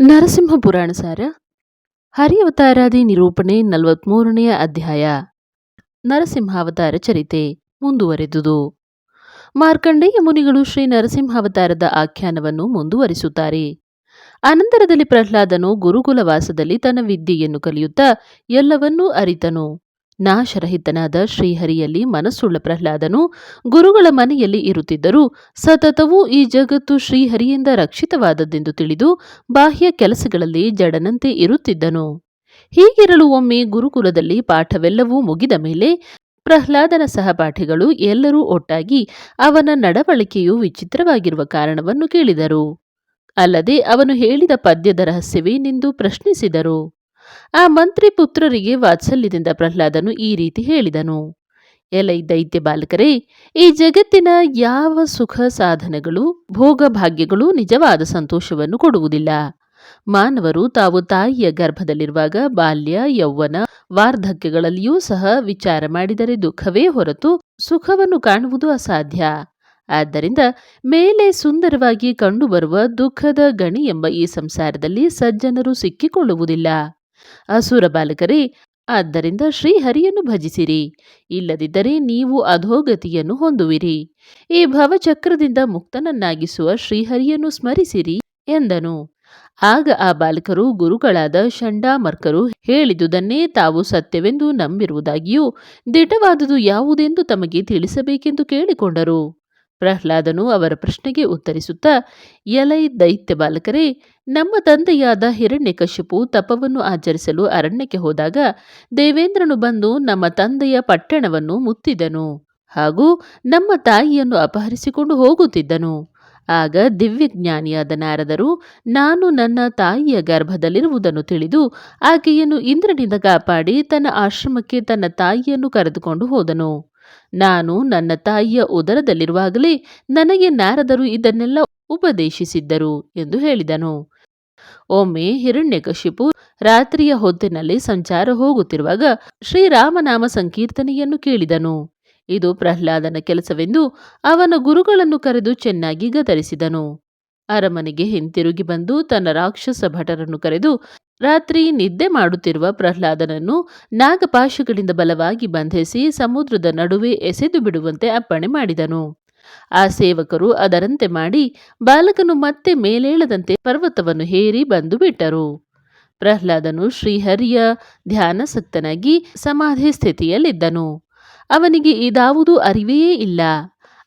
ನರಸಿಂಹ ಪುರಾಣ ಸಾರ. ಹರಿಯವತಾರಾದಿ ನಿರೂಪಣೆ ನಲವತ್ಮೂರನೆಯ ಅಧ್ಯಾಯ. ನರಸಿಂಹಾವತಾರ ಚರಿತೆ ಮುಂದುವರೆದುದು. ಮಾರ್ಕಂಡೇಯ ಮುನಿಗಳು ಶ್ರೀ ನರಸಿಂಹಾವತಾರದ ಆಖ್ಯಾನವನ್ನು ಮುಂದುವರಿಸುತ್ತಾರೆ. ಅನಂತರದಲ್ಲಿ ಪ್ರಹ್ಲಾದನು ಗುರುಕುಲವಾಸದಲ್ಲಿ ತನ್ನ ವಿದ್ಯೆಯನ್ನು ಕಲಿಯುತ್ತಾ ಎಲ್ಲವನ್ನೂ ಅರಿತನು. ನಾಶರಹಿತನಾದ ಶ್ರೀಹರಿಯಲ್ಲಿ ಮನಸ್ಸುಳ್ಳ ಪ್ರಹ್ಲಾದನು ಗುರುಗಳ ಮನೆಯಲ್ಲಿ ಇರುತ್ತಿದ್ದರೂ ಸತತವೂ ಈ ಜಗತ್ತು ಶ್ರೀಹರಿಯಿಂದ ರಕ್ಷಿತವಾದದ್ದೆಂದು ತಿಳಿದು ಬಾಹ್ಯ ಕೆಲಸಗಳಲ್ಲಿ ಜಡನಂತೆ ಇರುತ್ತಿದ್ದನು. ಹೀಗಿರಲು ಒಮ್ಮೆ ಗುರುಕುಲದಲ್ಲಿ ಪಾಠವೆಲ್ಲವೂ ಮುಗಿದ ಮೇಲೆ ಪ್ರಹ್ಲಾದನ ಸಹಪಾಠಿಗಳು ಎಲ್ಲರೂ ಒಟ್ಟಾಗಿ ಅವನ ನಡವಳಿಕೆಯು ವಿಚಿತ್ರವಾಗಿರುವ ಕಾರಣವನ್ನು ಕೇಳಿದರು. ಅಲ್ಲದೆ ಅವನು ಹೇಳಿದ ಪದ್ಯದ ರಹಸ್ಯವೇನೆಂದು ಪ್ರಶ್ನಿಸಿದರು. ಆ ಮಂತ್ರಿ ಪುತ್ರರಿಗೆ ವಾತ್ಸಲ್ಯದಿಂದ ಪ್ರಹ್ಲಾದನು ಈ ರೀತಿ ಹೇಳಿದನು. ಎಲೈ ದೈತ್ಯ ಬಾಲಕರೇ, ಈ ಜಗತ್ತಿನ ಯಾವ ಸುಖ ಸಾಧನಗಳು, ಭೋಗ ಭಾಗ್ಯಗಳು ನಿಜವಾದ ಸಂತೋಷವನ್ನು ಕೊಡುವುದಿಲ್ಲ. ಮಾನವರು ತಾವು ತಾಯಿಯ ಗರ್ಭದಲ್ಲಿರುವಾಗ ಬಾಲ್ಯ, ಯೌವನ ವಾರ್ಧಕ್ಯಗಳಲ್ಲಿಯೂ ಸಹ ವಿಚಾರ ಮಾಡಿದರೆ ದುಃಖವೇ ಹೊರತು ಸುಖವನ್ನು ಕಾಣುವುದು ಅಸಾಧ್ಯ. ಆದ್ದರಿಂದ ಮೇಲೆ ಸುಂದರವಾಗಿ ಕಂಡುಬರುವ ದುಃಖದ ಗಣಿ ಎಂಬ ಈ ಸಂಸಾರದಲ್ಲಿ ಸಜ್ಜನರು ಸಿಕ್ಕಿಕೊಳ್ಳುವುದಿಲ್ಲ. ಅಸುರ ಬಾಲಕರೇ, ಆದ್ದರಿಂದ ಶ್ರೀಹರಿಯನ್ನು ಭಜಿಸಿರಿ. ಇಲ್ಲದಿದ್ದರೆ ನೀವು ಅಧೋಗತಿಯನ್ನು ಹೊಂದುವಿರಿ. ಈ ಭವಚಕ್ರದಿಂದ ಮುಕ್ತನನ್ನಾಗಿಸುವ ಶ್ರೀಹರಿಯನ್ನು ಸ್ಮರಿಸಿರಿ ಎಂದನು. ಆಗ ಆ ಬಾಲಕರು ಗುರುಗಳಾದ ಷಂಡಾಮರ್ಕರು ಹೇಳಿದುದನ್ನೇ ತಾವು ಸತ್ಯವೆಂದು ನಂಬಿರುವುದಾಗಿಯೂ ದಿಟವಾದುದು ಯಾವುದೆಂದು ತಮಗೆ ತಿಳಿಸಬೇಕೆಂದು ಕೇಳಿಕೊಂಡರು. ಪ್ರಹ್ಲಾದನು ಅವರ ಪ್ರಶ್ನೆಗೆ ಉತ್ತರಿಸುತ್ತಾ, ಎಲೈ ದೈತ್ಯ ಬಾಲಕರೇ, ನಮ್ಮ ತಂದೆಯಾದ ಹಿರಣ್ಯಕಶಿಪು ತಪವನ್ನು ಆಚರಿಸಲು ಅರಣ್ಯಕ್ಕೆ ಹೋದಾಗ ದೇವೇಂದ್ರನು ಬಂದು ನಮ್ಮ ತಂದೆಯ ಪಟ್ಟಣವನ್ನು ಮುತ್ತಿದನು. ಹಾಗೂ ನಮ್ಮ ತಾಯಿಯನ್ನು ಅಪಹರಿಸಿಕೊಂಡು ಹೋಗುತ್ತಿದ್ದನು. ಆಗ ದಿವ್ಯಜ್ಞಾನಿಯಾದ ನಾರದರು, ನಾನು ನನ್ನ ತಾಯಿಯ ಗರ್ಭದಲ್ಲಿರುವುದನ್ನು ತಿಳಿದು ಆಕೆಯನ್ನು ಇಂದ್ರನಿಂದ ಕಾಪಾಡಿ ತನ್ನ ಆಶ್ರಮಕ್ಕೆ ತನ್ನ ತಾಯಿಯನ್ನು ಕರೆದುಕೊಂಡು ಹೋದನು. ನಾನು ನನ್ನ ತಾಯಿಯ ಉದರದಲ್ಲಿರುವಾಗಲೇ ನನಗೆ ನಾರದರು ಇದನ್ನೆಲ್ಲ ಉಪದೇಶಿಸಿದ್ದರು ಎಂದು ಹೇಳಿದನು. ಒಮ್ಮೆ ಹಿರಣ್ಯಕಶಿಪು ರಾತ್ರಿಯ ಹೊತ್ತಿನಲ್ಲಿ ಸಂಚಾರ ಹೋಗುತ್ತಿರುವಾಗ ಶ್ರೀರಾಮನಾಮ ಸಂಕೀರ್ತನೆಯನ್ನು ಕೇಳಿದನು. ಇದು ಪ್ರಹ್ಲಾದನ ಕೆಲಸವೆಂದು ಅವನ ಗುರುಗಳನ್ನು ಕರೆದು ಚೆನ್ನಾಗಿ ಗದರಿಸಿದನು. ಅರಮನೆಗೆ ಹಿಂತಿರುಗಿ ಬಂದು ತನ್ನ ರಾಕ್ಷಸ ಭಟರನ್ನು ಕರೆದು ರಾತ್ರಿ ನಿದ್ದೆ ಮಾಡುತ್ತಿರುವ ಪ್ರಹ್ಲಾದನನ್ನು ನಾಗಪಾಶಗಳಿಂದ ಬಲವಾಗಿ ಬಂಧಿಸಿ ಸಮುದ್ರದ ನಡುವೆ ಎಸೆದು ಬಿಡುವಂತೆ ಅಪ್ಪಣೆ ಮಾಡಿದನು. ಆ ಸೇವಕರು ಅದರಂತೆ ಮಾಡಿ ಬಾಲಕನು ಮತ್ತೆ ಮೇಲೇಳದಂತೆ ಪರ್ವತವನ್ನು ಹೇರಿ ಬಂದು ಬಿಟ್ಟರು. ಪ್ರಹ್ಲಾದನು ಶ್ರೀಹರಿಯ ಧ್ಯಾನಸಕ್ತನಾಗಿ ಸಮಾಧಿ ಸ್ಥಿತಿಯಲ್ಲಿದ್ದನು. ಅವನಿಗೆ ಇದಾವುದೂ ಅರಿವೆಯೇ ಇಲ್ಲ.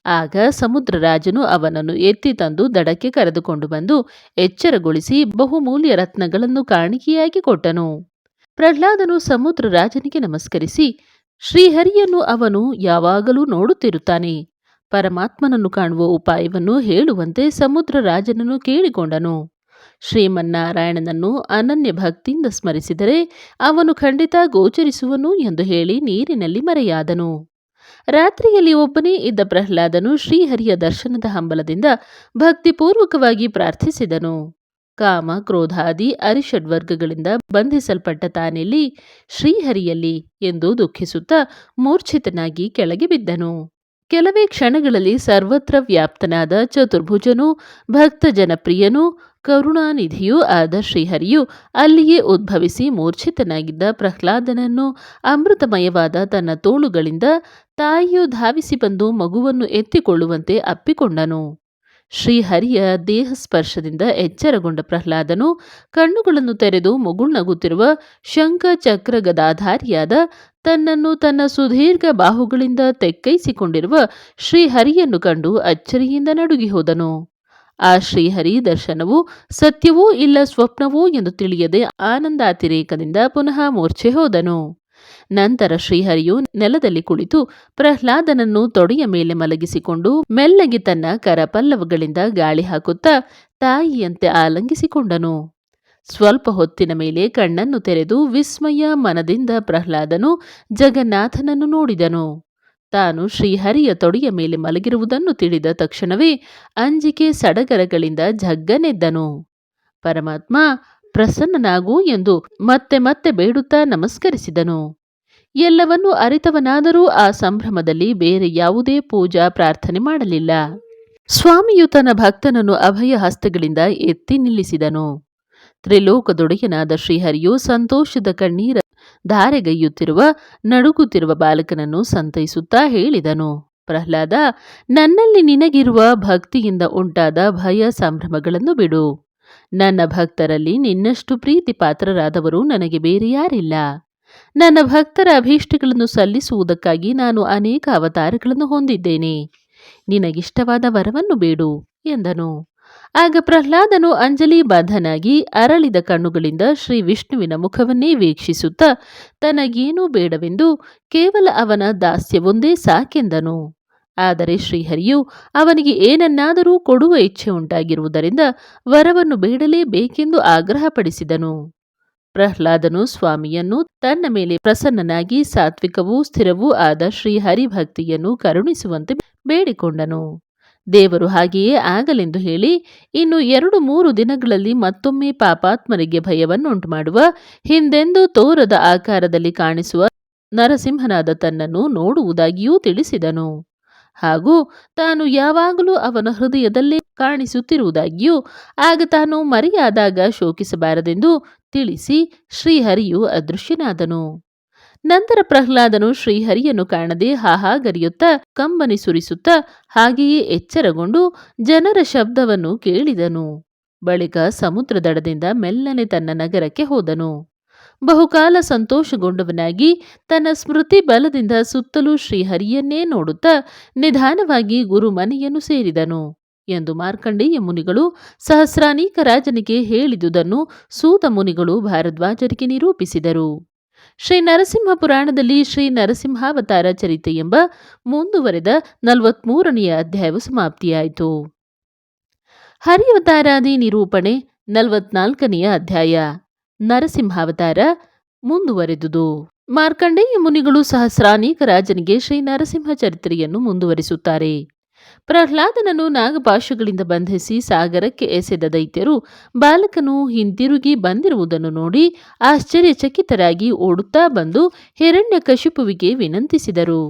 ಆಗ ಸಮುದ್ರರಾಜನು ಅವನನ್ನು ಎತ್ತಿ ತಂದು ದಡಕ್ಕೆ ಕರೆದುಕೊಂಡು ಬಂದು ಎಚ್ಚರಗೊಳಿಸಿ ಬಹುಮೂಲ್ಯ ರತ್ನಗಳನ್ನು ಕಾಣಿಕೆಯಾಗಿ ಕೊಟ್ಟನು. ಪ್ರಹ್ಲಾದನು ಸಮುದ್ರ ರಾಜನಿಗೆ ನಮಸ್ಕರಿಸಿ, ಶ್ರೀಹರಿಯನ್ನು ಅವನು ಯಾವಾಗಲೂ ನೋಡುತ್ತಿರುತ್ತಾನೆ. ಪರಮಾತ್ಮನನ್ನು ಕಾಣುವ ಉಪಾಯವನ್ನು ಹೇಳುವಂತೆ ಸಮುದ್ರ ರಾಜನನ್ನು ಕೇಳಿಕೊಂಡನು. ಶ್ರೀಮನ್ನಾರಾಯಣನನ್ನು ಅನನ್ಯ ಭಕ್ತಿಯಿಂದ ಸ್ಮರಿಸಿದರೆ ಅವನು ಖಂಡಿತ ಗೋಚರಿಸುವನು ಎಂದು ಹೇಳಿ ನೀರಿನಲ್ಲಿ ಮರೆಯಾದನು. ರಾತ್ರಿಯಲ್ಲಿ ಒಬ್ಬನೇ ಇದ್ದ ಪ್ರಹ್ಲಾದನು ಶ್ರೀಹರಿಯ ದರ್ಶನದ ಹಂಬಲದಿಂದ ಭಕ್ತಿಪೂರ್ವಕವಾಗಿ ಪ್ರಾರ್ಥಿಸಿದನು. ಕಾಮ, ಕ್ರೋಧಾದಿ ಅರಿಷಡ್ವರ್ಗಗಳಿಂದ ಬಂಧಿಸಲ್ಪಟ್ಟ ತಾನೆಲ್ಲಿ? ಶ್ರೀಹರಿಯಲ್ಲಿ? ಎಂದು ದುಃಖಿಸುತ್ತಾ ಮೂರ್ಛಿತನಾಗಿ ಕೆಳಗೆ ಬಿದ್ದನು. ಕೆಲವೇ ಕ್ಷಣಗಳಲ್ಲಿ ಸರ್ವತ್ರ ವ್ಯಾಪ್ತನಾದ ಚತುರ್ಭುಜನು, ಭಕ್ತ ಜನಪ್ರಿಯನೂ ಕರುಣಾನಿಧಿಯೂ ಆದ ಶ್ರೀಹರಿಯು ಅಲ್ಲಿಯೇ ಉದ್ಭವಿಸಿ ಮೂರ್ಛಿತನಾಗಿದ್ದ ಪ್ರಹ್ಲಾದನನ್ನು ಅಮೃತಮಯವಾದ ತನ್ನ ತೋಳುಗಳಿಂದ ತಾಯಿಯು ಧಾವಿಸಿ ಬಂದು ಮಗುವನ್ನು ಎತ್ತಿಕೊಳ್ಳುವಂತೆ ಅಪ್ಪಿಕೊಂಡನು. ಶ್ರೀಹರಿಯ ದೇಹ ಸ್ಪರ್ಶದಿಂದ ಎಚ್ಚರಗೊಂಡ ಪ್ರಹ್ಲಾದನು ಕಣ್ಣುಗಳನ್ನು ತೆರೆದು ಮುಗುಳ್ನಗುತ್ತಿರುವ ಶಂಖ ಚಕ್ರ ಗದಾಧಾರಿಯಾದ ತನ್ನನ್ನು ತನ್ನ ಸುದೀರ್ಘ ಬಾಹುಗಳಿಂದ ತೆಕ್ಕೈಸಿಕೊಂಡಿರುವ ಶ್ರೀಹರಿಯನ್ನು ಕಂಡು ಅಚ್ಚರಿಯಿಂದ ನಡುಗಿ ಹೋದನು. ಆ ಶ್ರೀಹರಿ ದರ್ಶನವು ಸತ್ಯವೂ ಇಲ್ಲ ಸ್ವಪ್ನವೂ ಎಂದು ತಿಳಿಯದೆ ಆನಂದಾತಿರೇಕದಿಂದ ಪುನಃ ಮೂರ್ಛೆ ಹೋದನು. ನಂತರ ಶ್ರೀಹರಿಯು ನೆಲದಲ್ಲಿ ಕುಳಿತು ಪ್ರಹ್ಲಾದನನ್ನು ತೊಡೆಯ ಮೇಲೆ ಮಲಗಿಸಿಕೊಂಡು ಮೆಲ್ಲಗೆ ತನ್ನ ಕರಪಲ್ಲವಗಳಿಂದ ಗಾಳಿ ಹಾಕುತ್ತಾ ತಾಯಿಯಂತೆ ಆಲಂಗಿಸಿಕೊಂಡನು. ಸ್ವಲ್ಪ ಹೊತ್ತಿನ ಮೇಲೆ ಕಣ್ಣನ್ನು ತೆರೆದು ವಿಸ್ಮಯ ಮನದಿಂದ ಪ್ರಹ್ಲಾದನು ಜಗನ್ನಾಥನನ್ನು ನೋಡಿದನು. ತಾನು ಶ್ರೀಹರಿಯ ತೊಡೆಯ ಮೇಲೆ ಮಲಗಿರುವುದನ್ನು ತಿಳಿದ ತಕ್ಷಣವೇ ಅಂಜಿಕೆ ಸಡಗರಗಳಿಂದ ಜಗ್ಗನೆದ್ದನು. ಪರಮಾತ್ಮ, ಪ್ರಸನ್ನನಾಗು ಎಂದು ಮತ್ತೆ ಮತ್ತೆ ಬೇಡುತ್ತಾ ನಮಸ್ಕರಿಸಿದನು. ಎಲ್ಲವನ್ನೂ ಅರಿತವನಾದರೂ ಆ ಸಂಭ್ರಮದಲ್ಲಿ ಬೇರೆ ಯಾವುದೇ ಪೂಜಾ ಪ್ರಾರ್ಥನೆ ಮಾಡಲಿಲ್ಲ. ಸ್ವಾಮಿಯು ತನ್ನ ಭಕ್ತನನ್ನು ಅಭಯ ಹಸ್ತಗಳಿಂದ ಎತ್ತಿ ನಿಲ್ಲಿಸಿದನು. ತ್ರಿಲೋಕದೊಡೆಯನಾದ ಶ್ರೀಹರಿಯು ಸಂತೋಷದ ಕಣ್ಣೀರ ಧಾರೆಗೈಯುತ್ತಿರುವ ನಡುಗುತ್ತಿರುವ ಬಾಲಕನನ್ನು ಸಂತೈಸುತ್ತಾ ಹೇಳಿದನು. ಪ್ರಹ್ಲಾದ, ನನ್ನಲ್ಲಿ ನಿನಗಿರುವ ಭಕ್ತಿಯಿಂದ ಉಂಟಾದ ಭಯ ಸಂಭ್ರಮಗಳನ್ನು ಬಿಡು. ನನ್ನ ಭಕ್ತರಲ್ಲಿ ನಿನ್ನಷ್ಟು ಪ್ರೀತಿ ಪಾತ್ರರಾದವರು ನನಗೆ ಬೇರೆ ಯಾರಿಲ್ಲ. ನನ್ನ ಭಕ್ತರ ಅಭೀಷ್ಟಗಳನ್ನು ಸಲ್ಲಿಸುವುದಕ್ಕಾಗಿ ನಾನು ಅನೇಕ ಅವತಾರಗಳನ್ನು ಹೊಂದಿದ್ದೇನೆ. ನಿನಗಿಷ್ಟವಾದ ವರವನ್ನು ಬೇಡು ಎಂದನು. ಆಗ ಪ್ರಹ್ಲಾದನು ಅಂಜಲಿ ಬಾಧನಾಗಿ ಅರಳಿದ ಕಣ್ಣುಗಳಿಂದ ಶ್ರೀ ವಿಷ್ಣುವಿನ ಮುಖವನ್ನೇ ವೀಕ್ಷಿಸುತ್ತಾ, ತನಗೇನೂ ಬೇಡವೆಂದು ಕೇವಲ ಅವನ ದಾಸ್ಯವೊಂದೇ ಸಾಕೆಂದನು. ಆದರೆ ಶ್ರೀಹರಿಯು ಅವನಿಗೆ ಏನನ್ನಾದರೂ ಕೊಡುವ ಇಚ್ಛೆ ಉಂಟಾಗಿರುವುದರಿಂದ ವರವನ್ನು ಬೇಡಲೇಬೇಕೆಂದು ಆಗ್ರಹಪಡಿಸಿದನು. ಪ್ರಹ್ಲಾದನು ಸ್ವಾಮಿಯನ್ನು ತನ್ನ ಮೇಲೆ ಪ್ರಸನ್ನನಾಗಿ ಸಾತ್ವಿಕವೂ ಸ್ಥಿರವೂ ಆದ ಶ್ರೀಹರಿಭಕ್ತಿಯನ್ನು ಕರುಣಿಸುವಂತೆ ಬೇಡಿಕೊಂಡನು. ದೇವರು ಹಾಗೆಯೇ ಆಗಲೆಂದು ಹೇಳಿ ಇನ್ನು ಎರಡು ಮೂರು ದಿನಗಳಲ್ಲಿ ಮತ್ತೊಮ್ಮೆ ಪಾಪಾತ್ಮರಿಗೆ ಭಯವನ್ನುಂಟು ಮಾಡುವ ಹಿಂದೆಂದೂ ತೋರದ ಆಕಾರದಲ್ಲಿ ಕಾಣಿಸುವ ನರಸಿಂಹನಾದ ತನ್ನನ್ನು ನೋಡುವುದಾಗಿಯೂ ತಿಳಿಸಿದನು. ಹಾಗೂ ತಾನು ಯಾವಾಗಲೂ ಅವನ ಹೃದಯದಲ್ಲಿ ಕಾಣಿಸುತ್ತಿರುವುದಾಗಿಯೂ ಆಗ ತಾನು ಮರೆಯಾದಾಗ ಶೋಕಿಸಬಾರದೆಂದು ತಿಳಿಸಿ ಶ್ರೀಹರಿಯು ಅದೃಶ್ಯನಾದನು. ನಂತರ ಪ್ರಹ್ಲಾದನು ಶ್ರೀಹರಿಯನ್ನು ಕಾಣದೆ ಹಾಹಾಗರಿಯುತ್ತಾ ಕಂಬನಿ ಸುರಿಸುತ್ತಾ ಹಾಗೆಯೇ ಎಚ್ಚರಗೊಂಡು ಜನರ ಶಬ್ದವನ್ನು ಕೇಳಿದನು. ಬಳಿಕ ಸಮುದ್ರ ದಡದಿಂದ ಮೆಲ್ಲನೆ ತನ್ನ ನಗರಕ್ಕೆ ಹೋದನು. ಬಹುಕಾಲ ಸಂತೋಷಗೊಂಡವನಾಗಿ ತನ್ನ ಸ್ಮೃತಿ ಬಲದಿಂದ ಸುತ್ತಲೂ ಶ್ರೀಹರಿಯನ್ನೇ ನೋಡುತ್ತಾ ನಿಧಾನವಾಗಿ ಗುರು ಮನೆಯನ್ನು ಸೇರಿದನು ಎಂದು ಮಾರ್ಕಂಡೇಯ ಮುನಿಗಳು ಸಹಸ್ರಾನೀಕ ರಾಜನಿಗೆ ಹೇಳಿದುದನ್ನು ಸೂತ ಮುನಿಗಳು ಭಾರದ್ವಾಜರಿಗೆ ನಿರೂಪಿಸಿದರು. ಶ್ರೀ ನರಸಿಂಹ ಪುರಾಣದಲ್ಲಿ ಶ್ರೀ ನರಸಿಂಹಾವತಾರ ಚರಿತೆ ಎಂಬ ಮುಂದುವರೆದ ನಲವತ್ಮೂರನೆಯ ಅಧ್ಯಾಯವು ಸಮಾಪ್ತಿಯಾಯಿತು. ಹರಿಯವತಾರಾದಿ ನಿರೂಪಣೆ ನಲವತ್ನಾಲ್ಕನೆಯ ಅಧ್ಯಾಯ. ನರಸಿಂಹಾವತಾರ ಮುಂದುವರೆದುದು. ಮಾರ್ಕಂಡೇಯ ಮುನಿಗಳು ಸಹಸ್ರಾನೇಕ ರಾಜನಿಗೆ ಶ್ರೀ ನರಸಿಂಹ ಚರಿತ್ರೆಯನ್ನು ಮುಂದುವರಿಸುತ್ತಾರೆ. ಪ್ರಹ್ಲಾದನನ್ನು ನಾಗಪಾಶಗಳಿಂದ ಬಂಧಿಸಿ ಸಾಗರಕ್ಕೆ ಎಸೆದ ದೈತ್ಯರು ಬಾಲಕನು ಹಿಂದಿರುಗಿ ಬಂದಿರುವುದನ್ನು ನೋಡಿ ಆಶ್ಚರ್ಯಚಕಿತರಾಗಿ ಓಡುತ್ತಾ ಬಂದು ಹಿರಣ್ಯಕಶಿಪುವಿಗೆ ವಿನಂತಿಸಿದರು.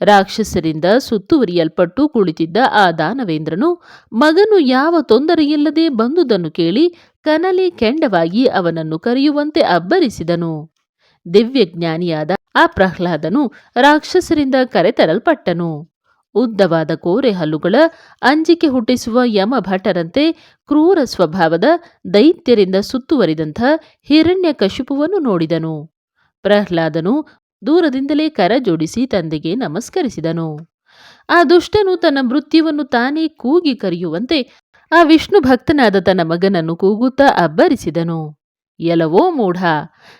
ರಾಕ್ಷಸರಿಂದ ಸುತ್ತುವರಿಯಲ್ಪಟ್ಟು ಕುಳಿತಿದ್ದ ಆ ದಾನವೇಂದ್ರನು ಮಗನು ಯಾವ ತೊಂದರೆಯಿಲ್ಲದೆ ಬಂದುದನ್ನು ಕೇಳಿ ಕನಲಿ ಕೆಂಡವಾಗಿ ಅವನನ್ನು ಕರೆಯುವಂತೆ ಅಬ್ಬರಿಸಿದನು. ದಿವ್ಯಜ್ಞಾನಿಯಾದ ಆ ಪ್ರಹ್ಲಾದನು ರಾಕ್ಷಸರಿಂದ ಕರೆತರಲ್ಪಟ್ಟನು. ಉದ್ದವಾದ ಕೋರೆ ಹಲ್ಲುಗಳ ಅಂಜಿಕೆ ಹುಟ್ಟಿಸುವ ಯಮಭಟರಂತೆ ಕ್ರೂರ ಸ್ವಭಾವದ ದೈತ್ಯರಿಂದ ಸುತ್ತುವರಿದಂಥ ಹಿರಣ್ಯ ಕಶಿಪುವನ್ನು ನೋಡಿದನು. ಪ್ರಹ್ಲಾದನು ದೂರದಿಂದಲೇ ಕರ ಜೋಡಿಸಿ ತಂದೆಗೆ ನಮಸ್ಕರಿಸಿದನು. ಆ ದುಷ್ಟನು ತನ್ನ ಮೃತ್ಯುವನ್ನು ತಾನೇ ಕೂಗಿ ಕರೆಯುವಂತೆ ಆ ವಿಷ್ಣು ಭಕ್ತನಾದ ತನ್ನ ಮಗನನ್ನು ಕೂಗುತ್ತಾ ಅಬ್ಬರಿಸಿದನು. ಎಲವೋ ಮೂಢ,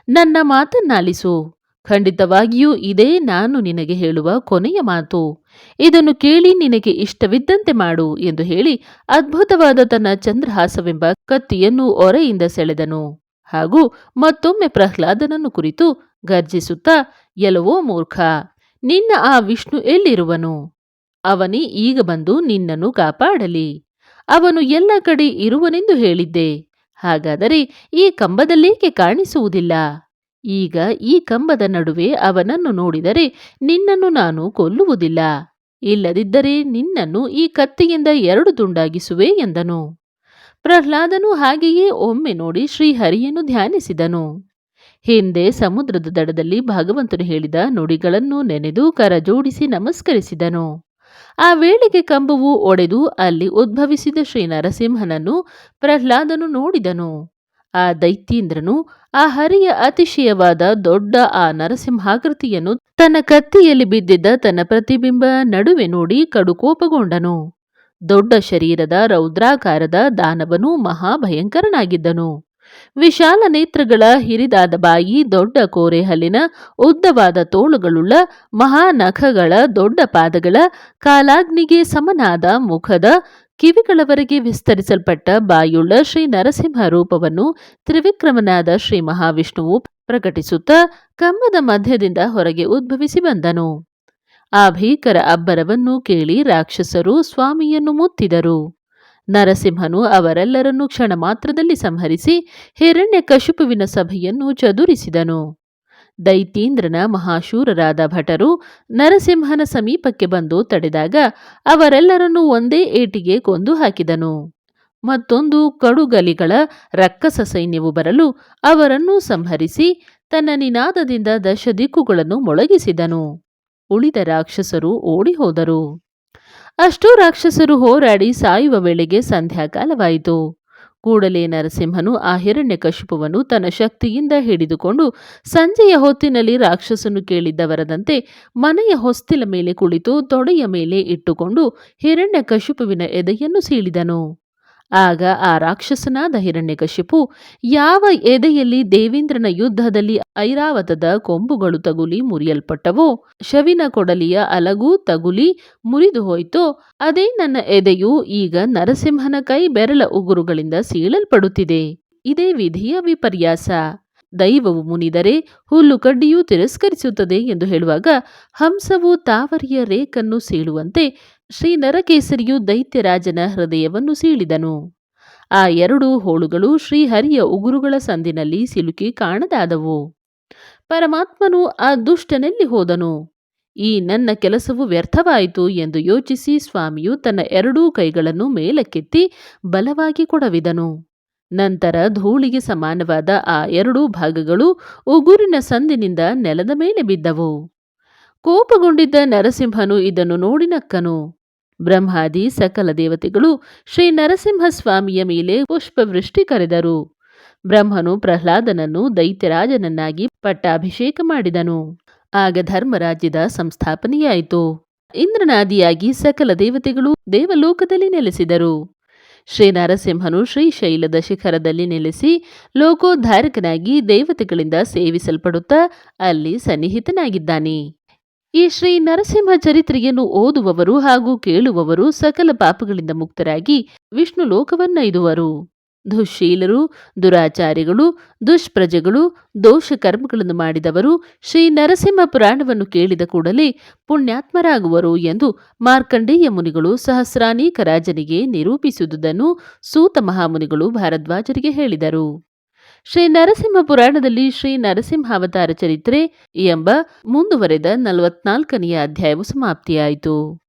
ನನ್ನ ಮಾತನ್ನಾಲಿಸು. ಖಂಡಿತವಾಗಿಯೂ ಇದೇ ನಾನು ನಿನಗೆ ಹೇಳುವ ಕೊನೆಯ ಮಾತು. ಇದನ್ನು ಕೇಳಿ ನಿನಗೆ ಇಷ್ಟವಿದ್ದಂತೆ ಮಾಡು ಎಂದು ಹೇಳಿ ಅದ್ಭುತವಾದ ತನ್ನ ಚಂದ್ರಹಾಸವೆಂಬ ಕತ್ತಿಯನ್ನು ಒರೆಯಿಂದ ಸೆಳೆದನು. ಹಾಗೂ ಮತ್ತೊಮ್ಮೆ ಪ್ರಹ್ಲಾದನನ್ನು ಕುರಿತು ಗರ್ಜಿಸುತ್ತಾ ಎಲವೋ ಮೂರ್ಖ, ನಿನ್ನ ಆ ವಿಷ್ಣು ಎಲ್ಲಿರುವನು? ಅವನಿ ಈಗ ಬಂದು ನಿನ್ನನ್ನು ಕಾಪಾಡಲಿ. ಅವನು ಎಲ್ಲ ಕಡೆ ಇರುವನೆಂದು ಹೇಳಿದ್ದೆ. ಹಾಗಾದರೆ ಈ ಕಂಬದಲ್ಲೇಕೆ ಕಾಣಿಸುವುದಿಲ್ಲ? ಈಗ ಈ ಕಂಬದ ನಡುವೆ ಅವನನ್ನು ನೋಡಿದರೆ ನಿನ್ನನ್ನು ನಾನು ಕೊಲ್ಲುವುದಿಲ್ಲ. ಇಲ್ಲದಿದ್ದರೆ ನಿನ್ನನ್ನು ಈ ಕತ್ತಿಯಿಂದ ಎರಡು ತುಂಡಾಗಿಸುವೆ ಎಂದನು. ಪ್ರಹ್ಲಾದನು ಹಾಗೆಯೇ ಒಮ್ಮೆ ನೋಡಿ ಶ್ರೀಹರಿಯನ್ನು ಧ್ಯಾನಿಸಿದನು. ಹಿಂದೆ ಸಮುದ್ರದ ದಡದಲ್ಲಿ ಭಗವಂತನು ಹೇಳಿದ ನುಡಿಗಳನ್ನು ನೆನೆದು ಕರಜೋಡಿಸಿ ನಮಸ್ಕರಿಸಿದನು. ಆ ವೇಳೆಗೆ ಕಂಬವು ಒಡೆದು ಅಲ್ಲಿ ಉದ್ಭವಿಸಿದ ಶ್ರೀ ನರಸಿಂಹನನ್ನು ಪ್ರಹ್ಲಾದನು ನೋಡಿದನು. ಆ ದೈತ್ಯೇಂದ್ರನು ಆ ಹರಿಯ ಅತಿಶಯವಾದ ದೊಡ್ಡ ಆ ನರಸಿಂಹಾಕೃತಿಯನ್ನು ತನ್ನ ಕತ್ತಿಯಲ್ಲಿ ಬಿದ್ದಿದ್ದ ತನ್ನ ಪ್ರತಿಬಿಂಬ ನಡುವೆ ನೋಡಿ ಕಡುಕೋಪಗೊಂಡನು. ದೊಡ್ಡ ಶರೀರದ, ರೌದ್ರಾಕಾರದ ದಾನವನು ಮಹಾಭಯಂಕರನಾಗಿದ್ದನು. ವಿಶಾಲ ನೇತ್ರಗಳ ಹಿರಿದಾದ ಬಾಯಿ, ದೊಡ್ಡ ಕೋರೆ ಹಲ್ಲಿನ ಉದ್ದವಾದ ತೋಳುಗಳುಳ್ಳ ಮಹಾನಖಗಳ ದೊಡ್ಡ ಪಾದಗಳ ಕಾಲಾಗ್ನಿಗೆ ಸಮನಾದ ಮುಖದ ಕಿವಿಗಳವರೆಗೆ ವಿಸ್ತರಿಸಲ್ಪಟ್ಟ ಬಾಯುಳ್ಳ ಶ್ರೀ ನರಸಿಂಹ ರೂಪವನ್ನು ತ್ರಿವಿಕ್ರಮನಾದ ಶ್ರೀ ಮಹಾವಿಷ್ಣುವು ಪ್ರಕಟಿಸುತ್ತಾ ಕಂಬದ ಮಧ್ಯದಿಂದ ಹೊರಗೆ ಉದ್ಭವಿಸಿ ಬಂದನು. ಆ ಭೀಕರ ಅಬ್ಬರವನ್ನು ಕೇಳಿ ರಾಕ್ಷಸರು ಸ್ವಾಮಿಯನ್ನು ಮುತ್ತಿದರು. ನರಸಿಂಹನು ಅವರೆಲ್ಲರನ್ನು ಕ್ಷಣ ಮಾತ್ರದಲ್ಲಿ ಸಂಹರಿಸಿ ಹಿರಣ್ಯ ಕಶುಪುವಿನ ಸಭೆಯನ್ನು ಚದುರಿಸಿದನು. ದೈತೀಂದ್ರನ ಮಹಾಶೂರರಾದ ಭಟರು ನರಸಿಂಹನ ಸಮೀಪಕ್ಕೆ ಬಂದು ತಡೆದಾಗ ಅವರೆಲ್ಲರನ್ನೂ ಒಂದೇ ಏಟಿಗೆ ಕೊಂದು ಹಾಕಿದನು. ಮತ್ತೊಂದು ಕಡುಗಲಿಗಳ ರಕ್ಕಸ ಸೈನ್ಯವು ಬರಲು ಅವರನ್ನು ಸಂಹರಿಸಿ ತನ್ನ ನಿನಾದದಿಂದ ದಶ ದಿಕ್ಕುಗಳನ್ನು ಮೊಳಗಿಸಿದನು. ಉಳಿದ ರಾಕ್ಷಸರು ಓಡಿ ಹೋದರು ಅಷ್ಟೂ ರಾಕ್ಷಸರು ಹೋರಾಡಿ ಸಾಯುವ ವೇಳೆಗೆ ಸಂಧ್ಯಾಕಾಲವಾಯಿತು. ಕೂಡಲೇ ನರಸಿಂಹನು ಆ ಹಿರಣ್ಯಕಶಿಪುವನ್ನು ತನ್ನ ಶಕ್ತಿಯಿಂದ ಹಿಡಿದುಕೊಂಡು ಸಂಜೆಯ ಹೊತ್ತಿನಲ್ಲಿ ರಾಕ್ಷಸನು ಕೇಳಿದ್ದ ವರದಂತೆ ಮನೆಯ ಹೊಸ್ತಿಲ ಮೇಲೆ ಕುಳಿತು ತೊಡೆಯ ಮೇಲೆ ಇಟ್ಟುಕೊಂಡು ಹಿರಣ್ಯಕಶಿಪುವಿನ ಎದೆಯನ್ನು ಸೀಳಿದನು. ಆಗ ಆ ರಾಕ್ಷಸನಾದ ಹಿರಣ್ಯಕಶಿಪು ಯಾವ ಎದೆಯಲ್ಲಿ ದೇವೇಂದ್ರನ ಯುದ್ಧದಲ್ಲಿ ಐರಾವತದ ಕೊಂಬುಗಳು ತಗುಲಿ ಮುರಿಯಲ್ಪಟ್ಟವೋ, ಶವಿನ ಕೊಡಲಿಯ ಅಲಗು ತಗುಲಿ ಮುರಿದು ಹೋಯ್ತೋ, ಅದೇ ನನ್ನ ಎದೆಯು ಈಗ ನರಸಿಂಹನ ಕೈ ಬೆರಳ ಉಗುರುಗಳಿಂದ ಸೀಳಲ್ಪಡುತ್ತಿದೆ. ಇದೇ ವಿಧಿಯ ವಿಪರ್ಯಾಸ. ದೈವವು ಮುನಿದರೆ ಹುಲ್ಲು ಕಡ್ಡಿಯೂ ತಿರಸ್ಕರಿಸುತ್ತದೆ ಎಂದು ಹೇಳುವಾಗ ಹಂಸವು ತಾವರಿಯ ರೇಕನ್ನು ಸೀಳುವಂತೆ ಶ್ರೀ ನರಕೇಸರಿಯು ದೈತ್ಯರಾಜನ ಹೃದಯವನ್ನು ಸೀಳಿದನು. ಆ ಎರಡೂ ಹೋಳುಗಳು ಶ್ರೀಹರಿಯ ಉಗುರುಗಳ ಸಂದಿನಲ್ಲಿ ಸಿಲುಕಿ ಕಾಣದಾದವು. ಪರಮಾತ್ಮನು ಆ ದುಷ್ಟನಲ್ಲಿ ಹೋದನು. ಈ ನನ್ನ ಕೆಲಸವು ವ್ಯರ್ಥವಾಯಿತು ಎಂದು ಯೋಚಿಸಿ ಸ್ವಾಮಿಯು ತನ್ನ ಎರಡೂ ಕೈಗಳನ್ನು ಮೇಲಕ್ಕೆತ್ತಿ ಬಲವಾಗಿ ಕೊಡವಿದನು. ನಂತರ ಧೂಳಿಗೆ ಸಮಾನವಾದ ಆ ಎರಡೂ ಭಾಗಗಳು ಉಗುರಿನ ಸಂದಿನಿಂದ ನೆಲದ ಮೇಲೆ ಬಿದ್ದವು. ಕೋಪಗೊಂಡಿದ್ದ ನರಸಿಂಹನು ಇದನ್ನು ನೋಡಿ ನಕ್ಕನು. ಬ್ರಹ್ಮಾದಿ ಸಕಲ ದೇವತೆಗಳು ಶ್ರೀ ನರಸಿಂಹಸ್ವಾಮಿಯ ಮೇಲೆ ಪುಷ್ಪವೃಷ್ಟಿ ಕರೆದರು. ಬ್ರಹ್ಮನು ಪ್ರಹ್ಲಾದನನ್ನು ದೈತ್ಯರಾಜನನ್ನಾಗಿ ಪಟ್ಟಾಭಿಷೇಕ ಮಾಡಿದನು. ಆಗ ಧರ್ಮರಾಜ್ಯದ ಸಂಸ್ಥಾಪನೆಯಾಯಿತು. ಇಂದ್ರನಾದಿಯಾಗಿ ಸಕಲ ದೇವತೆಗಳು ದೇವಲೋಕದಲ್ಲಿ ನೆಲೆಸಿದರು. ಶ್ರೀ ನರಸಿಂಹನು ಶ್ರೀಶೈಲದ ಶಿಖರದಲ್ಲಿ ನೆಲೆಸಿ ಲೋಕೋದ್ಧಾರಕನಾಗಿ ದೇವತೆಗಳಿಂದ ಸೇವಿಸಲ್ಪಡುತ್ತಾ ಅಲ್ಲಿ ಸನ್ನಿಹಿತನಾಗಿದ್ದಾನೆ. ಈ ಶ್ರೀ ನರಸಿಂಹ ಚರಿತ್ರೆಯನ್ನು ಓದುವವರು ಹಾಗೂ ಕೇಳುವವರು ಸಕಲ ಪಾಪಗಳಿಂದ ಮುಕ್ತರಾಗಿ ವಿಷ್ಣು ಲೋಕವನ್ನೈದುವರು. ದುಶೀಲರು, ದುರಾಚಾರಿಗಳು, ದುಷ್ಪ್ರಜೆಗಳು ದೋಷ ಕರ್ಮಗಳನ್ನು ಮಾಡಿದವರು ಶ್ರೀ ನರಸಿಂಹ ಪುರಾಣವನ್ನು ಕೇಳಿದ ಕೂಡಲೇ ಪುಣ್ಯಾತ್ಮರಾಗುವರು ಎಂದು ಮಾರ್ಕಂಡೇಯ ಮುನಿಗಳು ಸಹಸ್ರಾನೇಕ ರಾಜನಿಗೆ ನಿರೂಪಿಸುವುದನ್ನು ಸೂತ ಮಹಾಮುನಿಗಳು ಭಾರದ್ವಾಜರಿಗೆ ಹೇಳಿದರು. ಶ್ರೀ ನರಸಿಂಹ ಪುರಾಣದಲ್ಲಿ ಶ್ರೀ ನರಸಿಂಹಾವತಾರ ಚರಿತ್ರೆ ಎಂಬ ಮುಂದುವರೆದ ನಲವತ್ನಾಲ್ಕನೆಯ ಅಧ್ಯಾಯವು ಸಮಾಪ್ತಿಯಾಯಿತು.